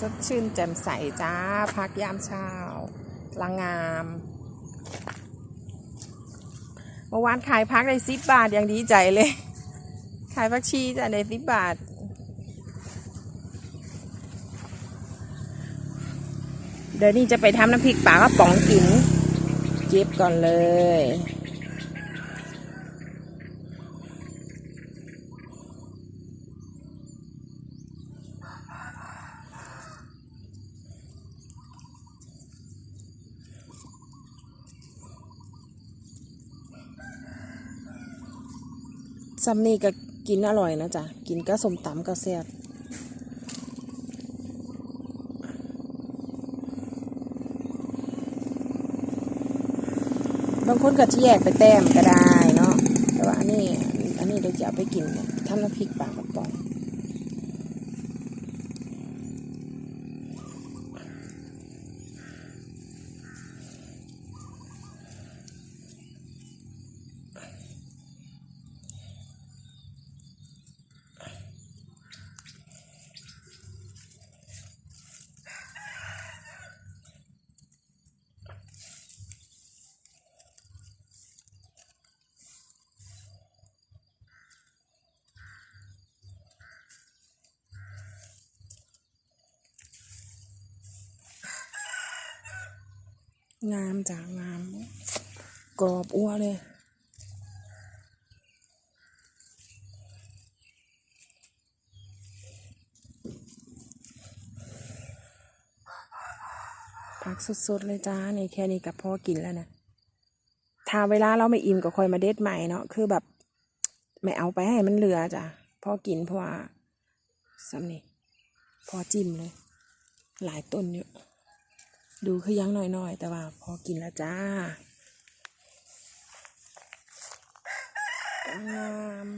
สดชื่นแจ่มใสจ้า พักยามเช้าลังงามเมื่อวานขายพักได้สิบบาทอย่างดีใจเลย ขายพักชีจ้ะได้สิบบาท เดี๋ยวนี้จะไปทำน้ำพริกปลากระป๋องกินเก็บก่อนเลย ซัมนี่ก็กินอร่อยนะจ๊ะ กินก็สมตำก็แซ่บบางคนก็จะแยกไปแต้มก็ได้เนาะ แต่ว่าอันนี้ อันนี้เดี๋ยวจะเอาไปกินทำน้ำพริกปลากระป๋อง งามจ้ะงาม กรอบอ้วเลยผักสดๆเลยจ้านี่แค่นี้กับพ่อกินแล้วนะถ้าเวลาเราไม่อิ่มก็ค่อยมาเด็ดใหม่เนาะคือแบบไม่เอาไปให้มันเหลือจ้ะพ่อกินเพราะว่าสำนี่พอจิ้มเลย หลายต้นอยู่ ดูคือยังหน่อยๆ แต่ว่าพอกินแล้วจ้างาม